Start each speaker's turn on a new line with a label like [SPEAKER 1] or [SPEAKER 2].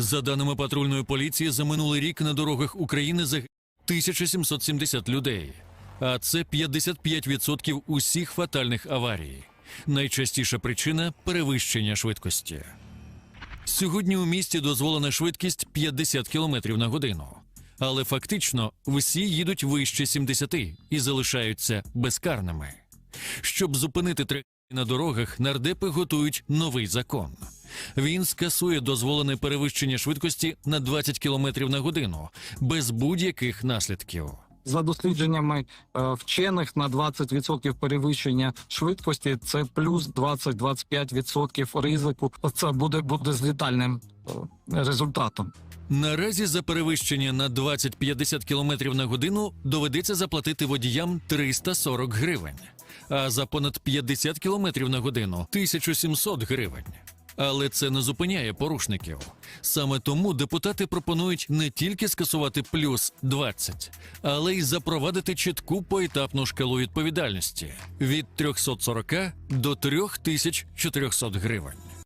[SPEAKER 1] За даними патрульної поліції, за минулий рік на дорогах України загинуло 1770 людей, а це 55% усіх фатальних аварій. Найчастіша причина перевищення швидкості. Сьогодні у місті дозволена швидкість 50 км на годину. Але фактично всі їдуть вище 70 і залишаються безкарними. Щоб зупинити трагедії на дорогах, нардепи готують новий закон. Він скасує дозволене перевищення швидкості на 20 км на годину без будь-яких наслідків.
[SPEAKER 2] За дослідженнями е, вчених на 20% перевищення швидкості це плюс 20-25% ризику. Це буде буде з літальним е, результатом.
[SPEAKER 1] Наразі за перевищення на 20-50 км на годину доведеться заплатити водіям 340 гривень, а за понад 50 км на годину 1700 гривень. Але це не зупиняє порушників. Саме тому депутати пропонують не тільки скасувати плюс 20, але й запровадити чітку поетапну шкалу відповідальності від 340 до 3400 гривень.